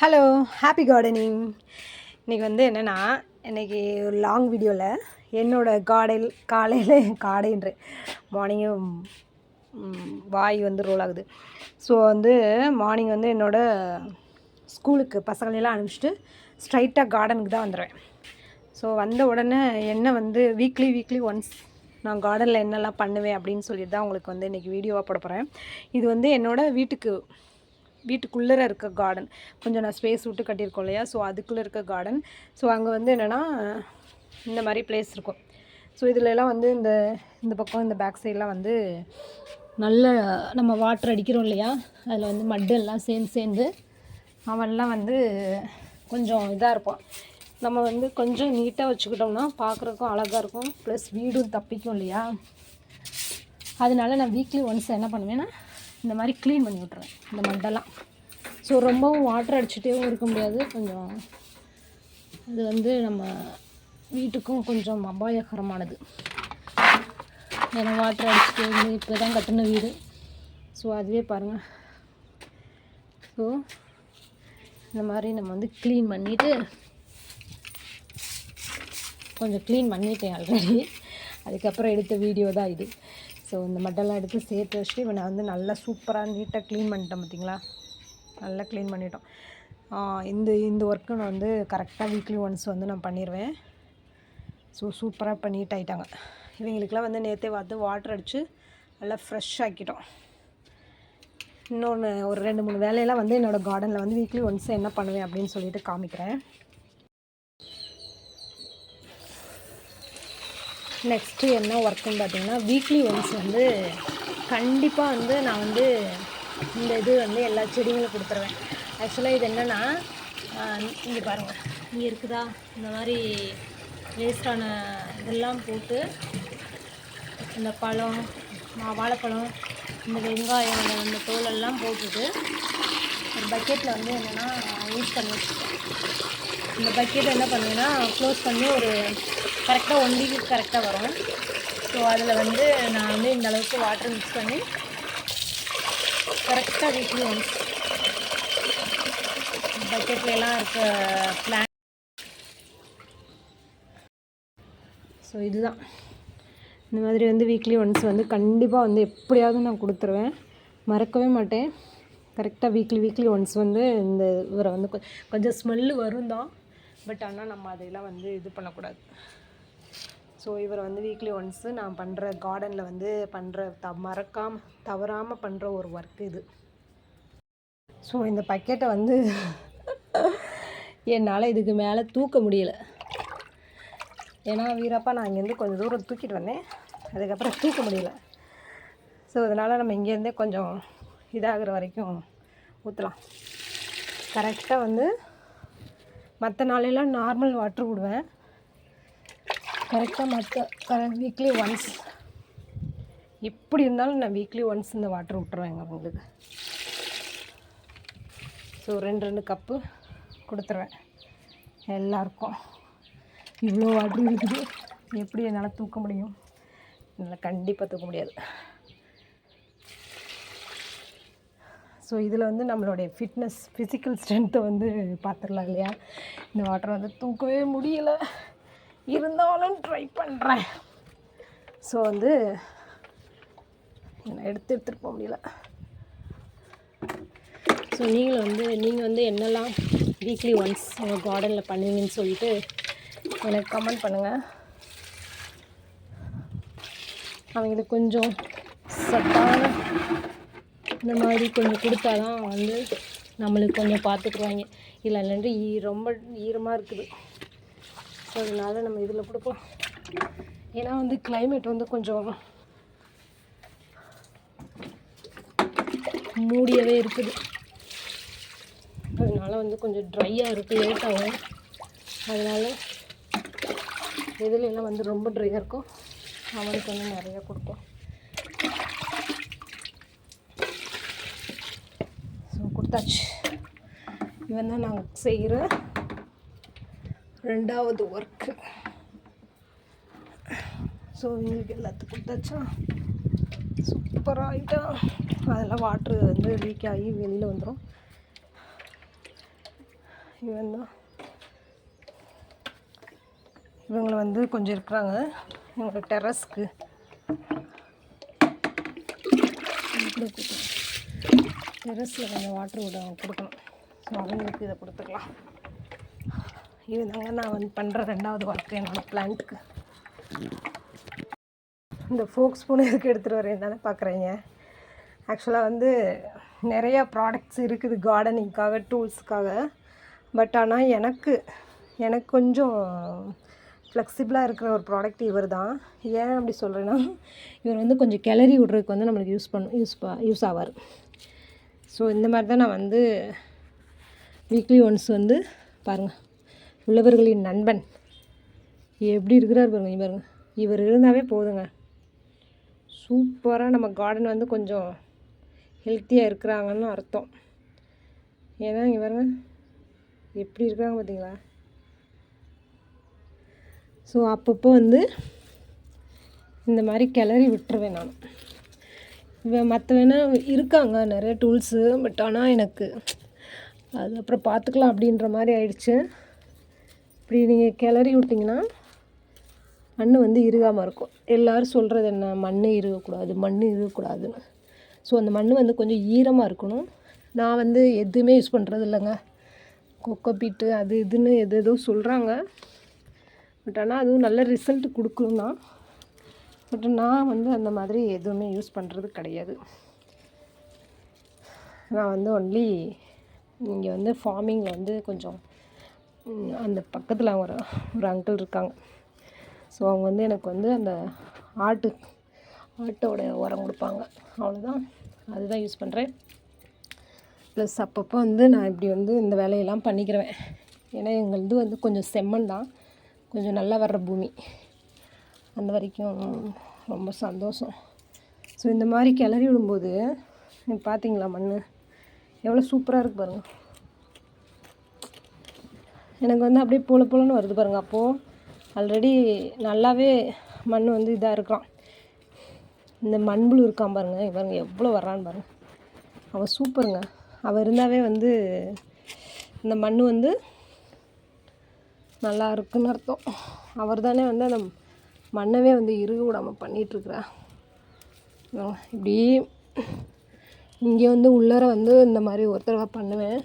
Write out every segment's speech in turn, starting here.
Hello happy gardening இன்றைக்கி வந்து என்னென்னா இன்றைக்கி ஒரு லாங் வீடியோவில் என்னோடய காடையில் காலையில் காடைன்று மார்னிங்கும் வாய் வந்து ரோல் ஆகுது. ஸோ வந்து மார்னிங் வந்து என்னோடய ஸ்கூலுக்கு பசங்களெல்லாம் அனுப்பிச்சிட்டு ஸ்ட்ரைட்டாக கார்டனுக்கு தான் வந்துடுவேன் ஸோ வந்த உடனே என்ன வந்து வீக்லி வீக்லி ஒன்ஸ் நான் கார்டனில் என்னெல்லாம் பண்ணுவேன் அப்படின்னு சொல்லிட்டு தான் உங்களுக்கு வந்து இன்றைக்கி வீடியோவாக போட போகிறேன் இது வந்து என்னோடய வீட்டுக்கு வீட்டுக்குள்ளே இருக்க கார்டன் கொஞ்சம் நான் ஸ்பேஸ் விட்டு கட்டியிருக்கோம் இல்லையா? ஸோ அதுக்குள்ளே இருக்க கார்டன் ஸோ அங்கே வந்து என்னென்னா இந்த மாதிரி பிளேஸ் இருக்கும். ஸோ இதுலெல்லாம் வந்து இந்த இந்த பக்கம் இந்த பேக் சைடெலாம் வந்து நல்ல நம்ம வாட்டர் அடிக்கிறோம் இல்லையா? அதில் வந்து மட்டு எல்லாம் சேர்ந்து சேர்ந்து அவன்லாம் வந்து கொஞ்சம் இதாக இருப்பான். நம்ம வந்து கொஞ்சம் நீட்டாக வச்சுக்கிட்டோம்னா பார்க்குறக்கும் அழகாக இருக்கும். ப்ளஸ் வீடும் தப்பிக்கும் இல்லையா? அதனால நான் வீக்லி ஒன்ஸ் என்ன பண்ணுவேன்னா இந்த மாதிரி க்ளீன் பண்ணி விட்ருவேன் இந்த மண்டெல்லாம். ஸோ ரொம்பவும் வாட்டர் அடிச்சுட்டேவும் இருக்க முடியாது. கொஞ்சம் அது வந்து நம்ம வீட்டுக்கும் கொஞ்சம் அபாயகரமானது. ஏன்னா வாட்டர் அடிச்சுட்டு வந்து இப்போ தான் கட்டின வீடு. ஸோ அதுவே பாருங்கள் ஸோ இந்த மாதிரி நம்ம வந்து க்ளீன் பண்ணிவிட்டு கொஞ்சம் க்ளீன் பண்ணிட்டேன் ஆல்ரெடி அதுக்கப்புறம் எடுத்த வீடியோ தான் இது. ஸோ இந்த மட்டெல்லாம் எடுத்து சேர்த்து வச்சுட்டு இவனை வந்து நல்லா சூப்பராக நீட்டாக க்ளீன் பண்ணிட்டேன் பார்த்தீங்களா? நல்லா க்ளீன் பண்ணிட்டோம். இந்த இந்த ஒர்க்கு நான் வந்து கரெக்டாக வீக்லி ஒன்ஸ் வந்து நான் பண்ணிடுவேன் ஸோ சூப்பராக இப்போ நீட் ஆகிட்டாங்க இவங்களுக்கெல்லாம் வந்து நேற்றே பார்த்து வாட்டர் அடித்து நல்லா ஃப்ரெஷ் ஆக்கிட்டோம். இன்னொன்று ஒரு ரெண்டு மூணு வேலையெல்லாம் வந்து என்னோடய கார்டனில் வந்து வீக்லி ஒன்ஸ் என்ன பண்ணுவேன் அப்படின்னு சொல்லிட்டு காமிக்கிறேன். நெக்ஸ்ட்டு என்ன ஒர்க்குன்னு பார்த்தீங்கன்னா வீக்லி ஒன்ஸ் வந்து கண்டிப்பாக வந்து நான் வந்து இந்த இது வந்து எல்லா செடிகளும் கொடுத்துருவேன். ஆக்சுவலாக இது என்னென்னா இங்கே பாருங்கள் இங்கே இருக்குதா? இந்த மாதிரி வேஸ்டான இதெல்லாம் போட்டு இந்த பழம் மா- வாழைப்பழம் இந்த வெங்காயம் இந்த- தோலெல்லாம் போட்டுட்டு ஒரு பக்கெட்டில் வந்து என்னென்னா யூஸ் பண்ணி இந்த பக்கெட்டை என்ன பண்ணுவேன்னா க்ளோஸ் பண்ணி ஒரு கரெக்டாக ஒன் வீக்கு கரெக்டாக வரும். ஸோ அதில் வந்து நான் வந்து இந்த அளவுக்கு வாட்டர் மிக்ஸ் பண்ணி கரெக்டாக வீக்லி ஒன்ஸ் பக்கெட்லாம் இருக்க பிளான் ஸோ இதுதான். இந்த மாதிரி வந்து வீக்லி ஒன்ஸ் வந்து கண்டிப்பாக வந்து எப்படியாவது நான் கொடுத்துருவேன். மறக்கவே மாட்டேன். கரெக்டாக வீக்லி வீக்லி ஒன்ஸ் வந்து இந்த இவரை வந்து கொஞ்சம் ஸ்மெல்லு வரும் தான். பட் ஆனால் நம்ம அதையெல்லாம் வந்து இது பண்ணக்கூடாது. ஸோ இவர் வந்து வீக்லி ஒன்ஸு நான் பண்ணுற கார்டனில் வந்து பண்ணுற த மறக்காமல் தவறாமல் பண்ணுற ஒரு ஒர்க் இது. ஸோ இந்த பக்கெட்டை வந்து என்னால் இதுக்கு மேலே தூக்க முடியல. ஏன்னா வீரப்பா நான் இங்கேருந்து கொஞ்சம் தூரம் தூக்கிட்டு வந்தேன். அதுக்கப்புறம் தூக்க முடியல. ஸோ அதனால் நம்ம இங்கேருந்தே கொஞ்சம் இதாகிற வரைக்கும் ஊற்றலாம் கரெக்டாக வந்து மற்ற நாளெல்லாம் நார்மல் வாட்ரு விடுவேன் கரெக்டாக மற்ற கரெக்ட் வீக்லி ஒன்ஸ் எப்படி இருந்தாலும் நான் வீக்லி ஒன்ஸ் இந்த வாட்டர் விட்டுருவேங்க உங்களுக்கு ஸோ ரெண்டு ரெண்டு கப்பு கொடுத்துருவேன். எல்லாருக்கும். இவ்வளோ வாட்டர் இருக்குது. எப்படி என்னால் தூக்க முடியும்? என்னால் கண்டிப்பாக தூக்க முடியாது. ஸோ இதில் வந்து நம்மளுடைய ஃபிட்னஸ் ஃபிசிக்கல் ஸ்ட்ரென்த்தை வந்து பார்த்துடலாம் இல்லையா? இந்த வாட்டரை வந்து தூக்கவே முடியலை. இருந்தாலும் ட்ரை பண்ணுறேன் ஸோ வந்து நான் எடுத்து எடுத்துகிட்டு போக முடியல. ஸோ நீங்களும் வந்து நீங்கள் வந்து என்னெல்லாம் வீக்லி ஒன்ஸ் உங்கள் கார்டனில் பண்ணுவீங்கன்னு சொல்லிட்டு எனக்கு கமெண்ட் பண்ணுங்கள் அவங்களுக்கு கொஞ்சம் சத்தான இந்த மாதிரி கொஞ்சம் கொடுத்தா தான் வந்து நம்மளுக்கு கொஞ்சம் பார்த்துக்குருவாங்க இல்லை இல்லைன்ட்டு ஈ ரொம்ப ஈரமாக இருக்குது. ஸோ அதனால் நம்ம இதில் கொடுப்போம். ஏன்னா வந்து கிளைமேட் வந்து கொஞ்சம் மூடியவே இருக்குது. அதனால் வந்து கொஞ்சம் ட்ரையாக இருக்குது லேட் ஆகும். அதனால வந்து ரொம்ப ட்ரையாக இருக்கும். அவனுக்கு வந்து நிறைய கொடுப்போம். ஸோ கொடுத்தாச்சு. இவன் தான் நாங்கள் செய்கிற ரெண்டாவது ஒர்க்கு ஸோ இவங்களுக்கு எல்லாத்துக்கும் கொடுத்தாச்சா? சூப்பராக ஆகிட்டா அதெல்லாம் வாட்ரு வந்து லீக் ஆகி வெளியில் வந்துடும் இவன் தான். இவங்களை வந்து கொஞ்சம் இருக்கிறாங்க. எங்களோட டெரஸ்க்கு டெரஸில் கொஞ்சம் வாட்ரு விட கொடுக்கணும். ஸோ அவங்களுக்கு இதை கொடுத்துக்கலாம். இதுதாங்க நான் வந்து பண்ணுற ரெண்டாவது ஒர்க்கு என்னோடய பிளான்ட்டுக்கு இந்த ஃபோக் ஸ்பூன் எதுக்கு எடுத்துகிட்டு வரேன் தானே பார்க்குறீங்க. ஆக்சுவலாக வந்து நிறையா ப்ராடக்ட்ஸ் இருக்குது கார்டனிங்க்காக டூல்ஸுக்காக பட் ஆனால் எனக்கு எனக்கு கொஞ்சம் ஃப்ளெக்சிபிளாக இருக்கிற ஒரு ப்ராடக்ட் இவர் தான் ஏன் அப்படி சொல்கிறேன்னா இவர் வந்து கொஞ்சம் கிளறி விட்றதுக்கு வந்து நம்மளுக்கு யூஸ் பண்ண யூஸ் ப யூஸ் ஆவார். ஸோ இந்த மாதிரி தான் நான் வந்து வீக்லி ஒன்ஸ் வந்து பாருங்கள் உள்ளவர்களின் நண்பன். எப்படி இருக்கிறார் பாருங்க பாருங்க. இவர் இருந்தாவே போதுங்க. சூப்பராக நம்ம கார்டன் வந்து கொஞ்சம் ஹெல்த்தியாக இருக்கிறாங்கன்னு அர்த்தம். ஏன்னா இங்கே பாருங்க. எப்படி இருக்கிறாங்க பார்த்தீங்களா ஸோ அப்பப்போ வந்து இந்த மாதிரி கிளறி விட்டுருவேன் நான். இவன் மற்ற வேணால் இருக்காங்க நிறைய டூல்ஸு பட் ஆனால் எனக்கு அது அப்புறம் பார்த்துக்கலாம் அப்படின்ற மாதிரி ஆயிடுச்சு. இப்படி நீங்கள் கிளறி விட்டிங்கன்னா மண் வந்து இறுகாமல் இருக்கும். எல்லோரும் சொல்கிறது என்ன? மண் இறுகக்கூடாது மண் இறுகக்கூடாதுன்னு ஸோ அந்த மண் வந்து கொஞ்சம் ஈரமாக இருக்கணும். நான் வந்து எதுவுமே யூஸ் பண்ணுறது இல்லைங்க. கொக்கோ பீட்டு அது இதுன்னு எது எதோ சொல்கிறாங்க பட் ஆனால் அதுவும் நல்ல ரிசல்ட் கொடுக்கும் தான். பட் நான் வந்து அந்த மாதிரி எதுவுமே யூஸ் பண்ணுறது கிடையாது. நான் வந்து ஒன்லி இங்கே வந்து ஃபார்மிங்கில் வந்து கொஞ்சம் அந்த பக்கத்தில் ஒரு ஒரு அங்கிள் இருக்காங்க. ஸோ அவங்க வந்து எனக்கு வந்து அந்த ஆட்டு ஆட்டோட உரம் கொடுப்பாங்க. அவ்வளோதான் அதுதான் யூஸ் பண்ணுறேன் ப்ளஸ் அப்பப்போ வந்து நான் இப்படி வந்து இந்த வேலையெல்லாம் பண்ணிக்கிறேன் ஏன்னா எங்களது வந்து கொஞ்சம் செம்மண் தான். கொஞ்சம் நல்லா வர்ற பூமி. அந்த வரைக்கும் ரொம்ப சந்தோஷம். ஸோ இந்த மாதிரி கிளறி விடும்போது பார்த்தீங்களா மண் எவ்வளோ சூப்பராக இருக்கு பாருங்கள் எனக்கு வந்து அப்படியே புல புலன்னு வருது பாருங்கள் அப்போது ஆல்ரெடி நல்லாவே மண் வந்து இதாக இருக்கான் இந்த மண்புழு இருக்கான் பாருங்க. பாருங்கள் பாருங்க எவ்வளோ வர்றான்னு பாருங்கள் அவன் சூப்பருங்க. அவள் இருந்தாவே வந்து இந்த மண் வந்து நல்லா இருக்குன்னு அர்த்தம். அவர் தானே வந்து அந்த மண்ணவே வந்து இறுக விடாமல் பண்ணிகிட்ருக்குறா இப்படி இங்கே வந்து உள்ளார வந்து இந்த மாதிரி ஒரு தடவை பண்ணுவேன்.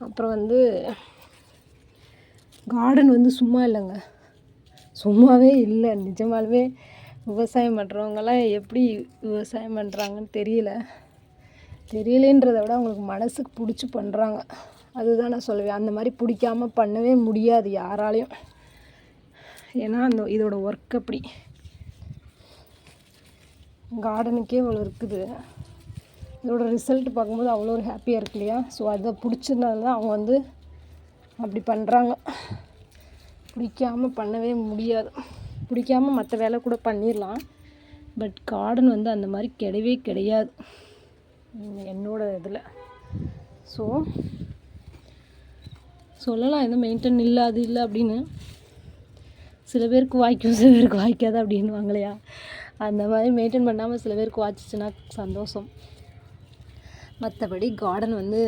அப்புறம் வந்து கார்டன் வந்து சும்மா இல்லைங்க. சும்மாவே இல்லை. நிஜமாலுமே விவசாயம் பண்ணுறவங்கலாம் எப்படி விவசாயம் பண்ணுறாங்கன்னு தெரியல. தெரியலேன்றதை விட அவங்களுக்கு மனசுக்கு பிடிச்சி பண்ணுறாங்க அதுதான் நான் சொல்லுவேன். அந்த மாதிரி பிடிக்காம பண்ணவே முடியாது யாராலையும். ஏன்னா அந்த இதோட ஒர்க் அப்படி. கார்டனுக்கே இவ்வளோ இருக்குது. இதோட ரிசல்ட் பார்க்கும்போது அவ்வளோ ஒரு ஹாப்பியாக இருக்கு இல்லையா? ஸோ அதை பிடிச்சதுனால தான் அவங்க வந்து அப்படி பண்ணுறாங்க பிடிக்காம பண்ணவே முடியாது. பிடிக்காம மற்ற வேலை கூட பண்ணிடலாம் பட் கார்டன் வந்து அந்த மாதிரி கிடையவே கிடையாது. என்னோடய என்னோட இதில். ஸோ சொல்லலாம் எதுவும் மெயின்டைன் இல்லை அது இல்லை அப்படின்னு. சில பேருக்கு வாய்க்கும் சில பேருக்கு வாய்க்காது அப்படின்னு இல்லையா அந்த மாதிரி மெயின்டைன் பண்ணாமல் சில பேருக்கு வாய்ச்சிச்சுன்னா சந்தோஷம். மற்றபடி கார்டன் வந்து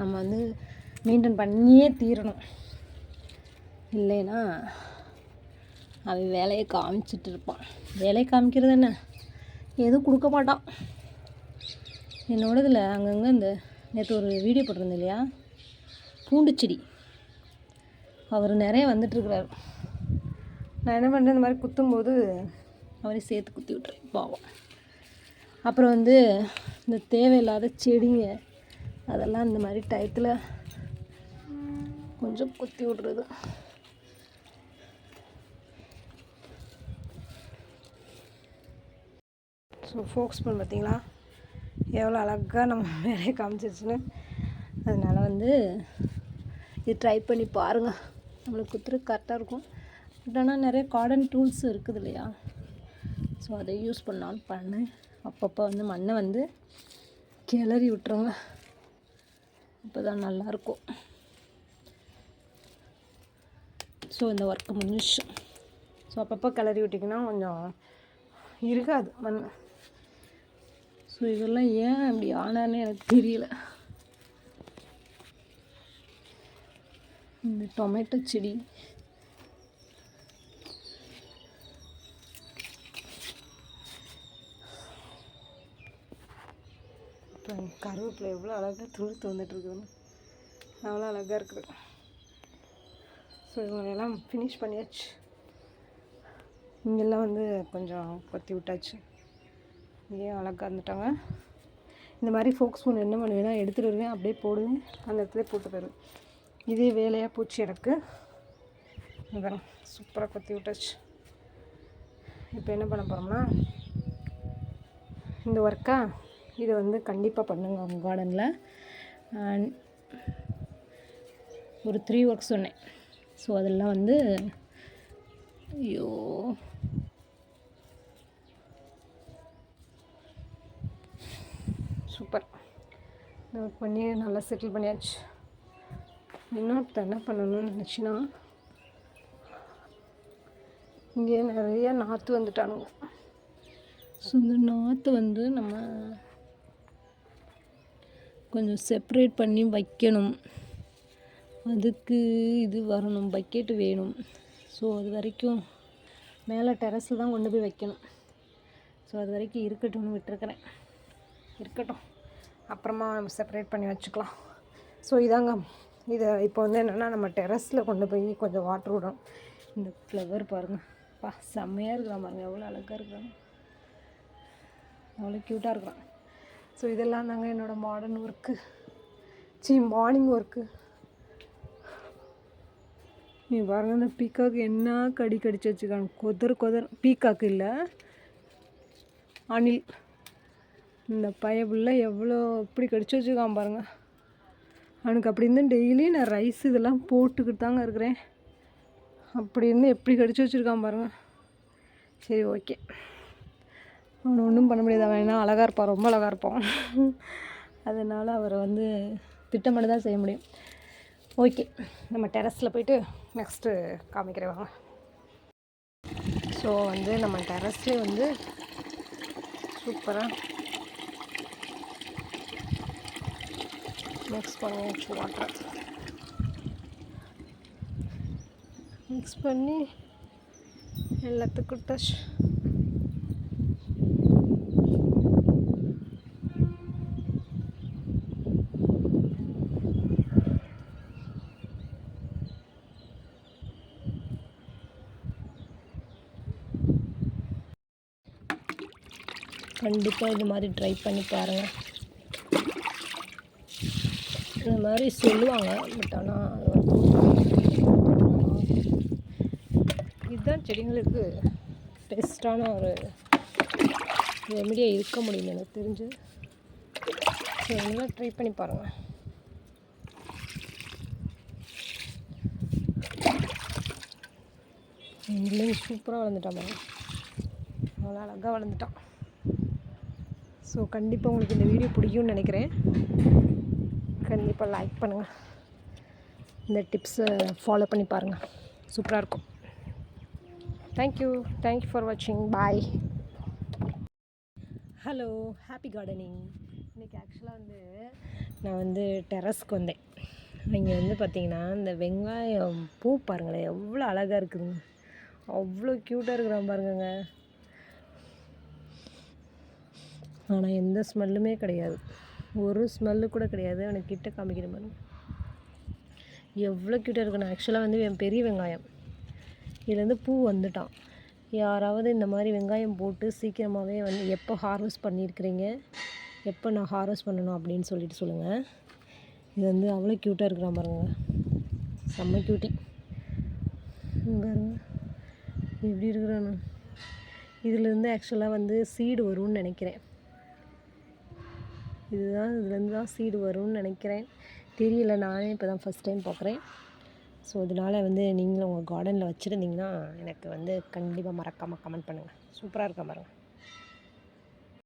நம்ம வந்து மெயின்டைன் பண்ணியே தீரணும். இல்லைன்னா அவன் வேலையை காமிச்சிட்டு இருப்பான். வேலையை காமிக்கிறது என்ன? எதுவும் கொடுக்க மாட்டான். என்னோட இதில் அங்கங்கே இந்த நேற்று ஒரு வீடியோ போட்டிருந்தேன் இல்லையா? பூண்டு செடி அவர் நிறைய வந்துட்டுருக்கிறார் நான் என்ன பண்ணுறேன் இந்த மாதிரி குத்தும்போது அவரே சேர்த்து குத்தி விட்டுறேன் பாவம். அப்புறம் வந்து இந்த தேவையில்லாத செடிங்க அதெல்லாம் இந்த மாதிரி டயத்தில் கொஞ்சம் குத்தி விட்றது. ஸோ ஃபோக்ஸ் பண்ண பார்த்தீங்களா எவ்வளோ அழகாக நம்ம வேலையை காமிச்சிருச்சுன்னு. அதனால் வந்து இது ட்ரை பண்ணி பாருங்கள் நம்மளுக்கு குத்துறதுக்கு கரெக்டாக இருக்கும். பட் ஆனால் நிறைய கார்டன் டூல்ஸ் இருக்குது இல்லையா? ஸோ அதை யூஸ் பண்ணாலும் பண்ணு. அப்பப்போ வந்து மண்ணை வந்து கிளறி விட்டுருங்க. அப்போ தான் நல்லாயிருக்கும் ஸோ இந்த ஒர்க்கு முடிஞ்சிச்சு ஸோ அப்பப்போ கிளறி விட்டிங்கன்னா கொஞ்சம் இருக்காது. மண் ஸோ இதெல்லாம் ஏன் அப்படி ஆனான்னு எனக்கு தெரியல. இந்த டொமேட்டோ செடி. அப்புறம் கருவேப்பிலை எவ்வளோ அழகாக துளுத்து வந்துட்டு இருக்குதுன்னு அவ்வளோ அழகாக இருக்குது ஸோ இவங்களெல்லாம் ஃபினிஷ் பண்ணியாச்சு. இங்கெல்லாம் வந்து கொஞ்சம் கொத்தி விட்டாச்சு. இங்கேயும் அழகாக இருந்துட்டாங்க. இந்த மாதிரி ஃபோக்ஸ் ஸ்பூன் என்ன பண்ணுவேன்னா எடுத்துகிட்டு வருவேன் அப்படியே போடுவேன். அந்த இடத்துல போட்டு தருவேன். இதே வேலையாக போச்சு எனக்கு. இதெல்லாம் சூப்பராக கொத்தி விட்டாச்சு. இப்போ என்ன பண்ண போகிறோம்னா இந்த ஒர்க்கா இதை வந்து கண்டிப்பாக பண்ணுங்க உங்கள் கார்டனில் ஒரு த்ரீ ஒர்க் சொன்னேன். ஸோ அதெல்லாம் வந்து ஐயோ. சூப்பர் ஒர்க் பண்ணி நல்லா செட்டில் பண்ணியாச்சு. இப்போ என்ன பண்ணணும்னு நினச்சின்னா இங்கே நிறைய நாற்று வந்துட்டானுங்க. ஸோ இந்த நாற்று வந்து நம்ம கொஞ்சம் செப்ரேட் பண்ணி வைக்கணும். அதுக்கு இது வரணும் பக்கெட்டு வேணும். ஸோ அது வரைக்கும் மேலே டெரஸில் தான் கொண்டு போய் வைக்கணும். ஸோ அது வரைக்கும் இருக்கட்டும்னு விட்டுருக்குறேன். இருக்கட்டும். அப்புறமா நம்ம செப்பரேட் பண்ணி வச்சுக்கலாம். ஸோ இதாங்க. இதை இப்போ வந்து என்னென்னா நம்ம டெரஸில் கொண்டு போய் கொஞ்சம் வாட்ரு விடணும். இந்த ஃப்ளவர் பாருங்கள் பா செம்மையாக இருக்கிறான் பாருங்கள் எவ்வளோ அழகாக இருக்கிறான் அவ்வளோ க்யூட்டாக இருக்கிறான் ஸோ இதெல்லாம் தாங்க என்னோடய மாடர்ன் ஒர்க்கு சி மார்னிங் ஒர்க்கு நீ பாருங்க இந்த பீக்காக்கு என்ன கடி கடிச்சு வச்சுக்காங்க கொதர் கொதர் பீக்காக்கு இல்லை. அணில். இந்த பயபுள்ள எவ்வளோ இப்படி கடிச்சு வச்சுக்கான் பாருங்கள் அவனுக்கு அப்படி இருந்து டெய்லி நான் ரைஸ் இதெல்லாம் போட்டுக்கிட்டு தாங்க இருக்கிறேன். அப்படி இருந்து எப்படி கடிச்சு வச்சுருக்கான் பாருங்கள் சரி ஓகே அவனை ஒன்றும் பண்ண முடியாது. அவன் என்ன அழகாக இருப்பான் ரொம்ப அழகாக இருப்பான். அதனால் அவரை வந்து திட்டமிட்டு தான் செய்ய முடியும். ஓகே நம்ம டெரஸில் போயிட்டு நெக்ஸ்ட்டு காமிக்கிறேன் வாங்க. ஸோ வந்து நம்ம டெரஸ்லேயே வந்து சூப்பராக மிக்ஸ் பண்ணியாச்சு வாட்டர் மிக்ஸ் பண்ணி எல்லாத்துக்கும் டச் கண்டிப்பாக இது மாதிரி ட்ரை பண்ணி பாருங்கள் இந்த மாதிரி சொல்லுவாங்க பட் ஆனால் இதுதான் செடிங்களுக்கு பெஸ்ட்டான ஒரு ரெமடியாக இருக்க முடியும் எனக்கு தெரிஞ்சு. ஸோ இதெல்லாம் ட்ரை பண்ணி பாருங்கள் எங்கேயும் சூப்பராக வளர்ந்துட்டான் பாருங்க. அவ்வளோ அழகாக வளர்ந்துட்டான். ஸோ கண்டிப்பாக உங்களுக்கு இந்த வீடியோ பிடிக்கும்னு நினைக்கிறேன். கண்டிப்பாக லைக் பண்ணுங்கள் இந்த டிப்ஸை ஃபாலோ பண்ணி பாருங்கள் சூப்பராக இருக்கும். தேங்க்யூ தேங்க்யூ ஃபார் வாட்சிங் பாய் ஹலோ ஹாப்பி கார்டனிங் இன்றைக்கி ஆக்சுவலாக வந்து நான் வந்து டெரஸ்க்கு வந்தேன். இங்கே வந்து பார்த்திங்கன்னா இந்த வெங்காயம் பூ பாருங்களேன். எவ்வளோ அழகாக இருக்குதுங்க. அவ்வளோ க்யூட்டாக இருக்கிறான் பாருங்கங்க. ஆனால் எந்த ஸ்மெல்லுமே கிடையாது. ஒரு ஸ்மெல்லு கூட கிடையாது. எனக்கு கிட்ட காமிக்கிற மாதிரி. எவ்வளோ க்யூட்டாக இருக்கணும். ஆக்சுவலாக வந்து என் பெரிய வெங்காயம். இதுலேருந்து பூ வந்துட்டான். யாராவது இந்த மாதிரி வெங்காயம் போட்டு சீக்கிரமாகவே வந்து எப்போ ஹார்வெஸ்ட் பண்ணியிருக்கிறீங்க? எப்போ நான் ஹார்வெஸ்ட் பண்ணணும் அப்படின்னு சொல்லிட்டு சொல்லுங்கள் இது வந்து அவ்வளோ க்யூட்டாக இருக்கிறான் பாருங்க. செம்ம க்யூட்டி பாருங்க. எப்படி இருக்கிறானு. இதுலேருந்து ஆக்சுவலாக வந்து சீடு வரும்னு நினைக்கிறேன். இதுதான் இதுலேருந்து தான் சீடு வரும்னு நினைக்கிறேன். தெரியல நானே இப்போ தான் ஃபஸ்ட் டைம் பார்க்குறேன். ஸோ இதனால் வந்து நீங்களும் உங்கள் கார்டனில் வச்சுருந்தீங்கன்னா எனக்கு வந்து கண்டிப்பாக மறக்காமல் கமெண்ட் பண்ணுங்கள் சூப்பராக இருக்கா பாருங்கள்